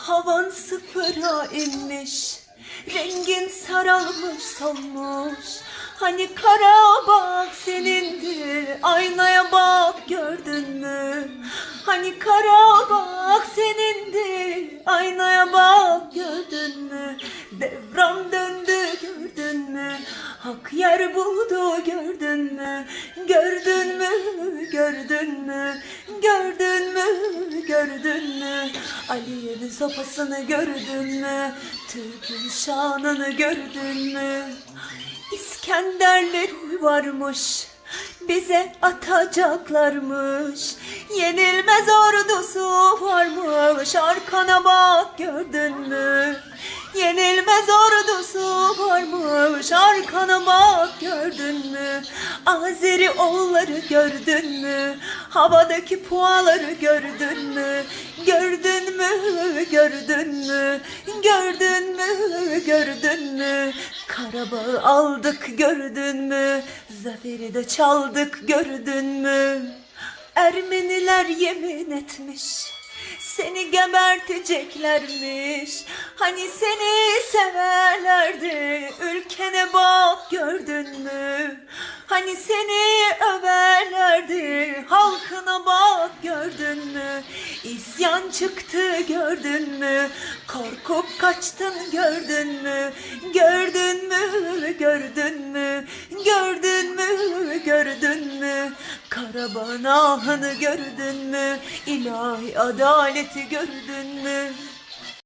Havan sıfıra inmiş Rengin saralmış solmuş. Hani kara bak senindi Aynaya bak gördün mü? Hani kara bak senindi Aynaya bak gördün mü? Devran döndü gördün mü? Hak yer buldu gördün mü? Gördün gördün mü? Gördün mü? Gördün mü? Aliye'nin sopasını gördün mü? Türk'ün şanını gördün mü? İskenderler varmış bize atacaklarmış. Yenilmez ordusu varmış arkana bak gördün mü? Yenilmez ordusu varmış arkana bak gördün mü? Azeri oğulları gördün mü? Havadaki puaları gördün mü? Gördün mü? Gördün mü? Gördün mü? Gördün mü? Karabağ'ı aldık gördün mü? Zaferi de çaldık gördün mü? Ermeniler yemin etmiş seni geberteceklermiş. Hani seni severlerdi. Ülkene bak gördün mü? Hani seni överlerdi. Halkına bak gördün mü? İsyan çıktı gördün mü? Korkup kaçtın gördün mü? Gördün mü gördün mü? Gördün mü gördün mü Karabağın ahını gördün mü? İlahi adaleti gördün mü